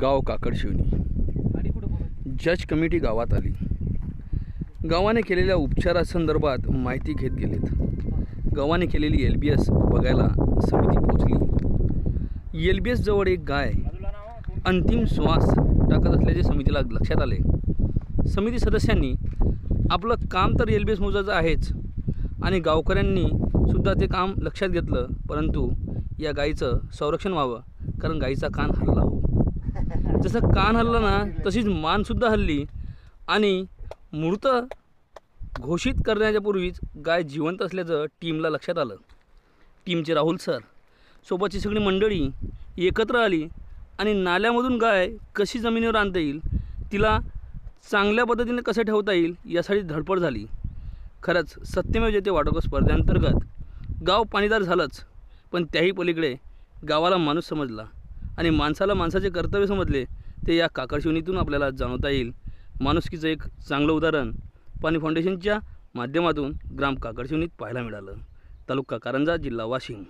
गाव काकडशिवनी. जज कमिटी गावात आली. गावाने केलेल्या उपचारासंदर्भात माहिती घेत गेलेत. गावाने केलेली एल बी एस बघायला समिती पोहोचली. एल बी एस जवळ एक गाय अंतिम श्वास टाकत असल्याचे समितीला लक्षात आले. समिती सदस्यांनी आपलं काम तर एल बी एस मोजायचं आहेच आणि गावकऱ्यांनी सुद्धा ते काम लक्षात घेतलं परंतु या गाईचं संरक्षण व्हावं कारण गाईचा कान हल्ला हो. जसं कान हल्ला ना तशीच मानसुद्धा हल्ली. आणि मृत घोषित करण्याच्या पूर्वीच गाय जिवंत असल्याचं टीमला लक्षात आलं. टीमचे राहुल सर सोबतची सगळी मंडळी एकत्र आली आणि नाल्यामधून गाय कशी जमिनीवर आणता येईल तिला चांगल्या पद्धतीने कसं ठेवता येईल यासाठी धडपड झाली. खरंच सत्यमेव जेते वाटोकं स्पर्धेअंतर्गत गाव पाणीदार झालंच पण त्याही पलीकडे गावाला माणूस समजला. आणि माणसाला माणसाचे कर्तव्य समजले ते या काकडशिवनीतून आपल्याला जाणवता येईल. माणुसकीचं एक चांगलं उदाहरण पाणी फाउंडेशनच्या माध्यमातून ग्राम काकडशिवनीत पाहायला मिळालं. तालुका कारंजा जिल्हा वाशिम.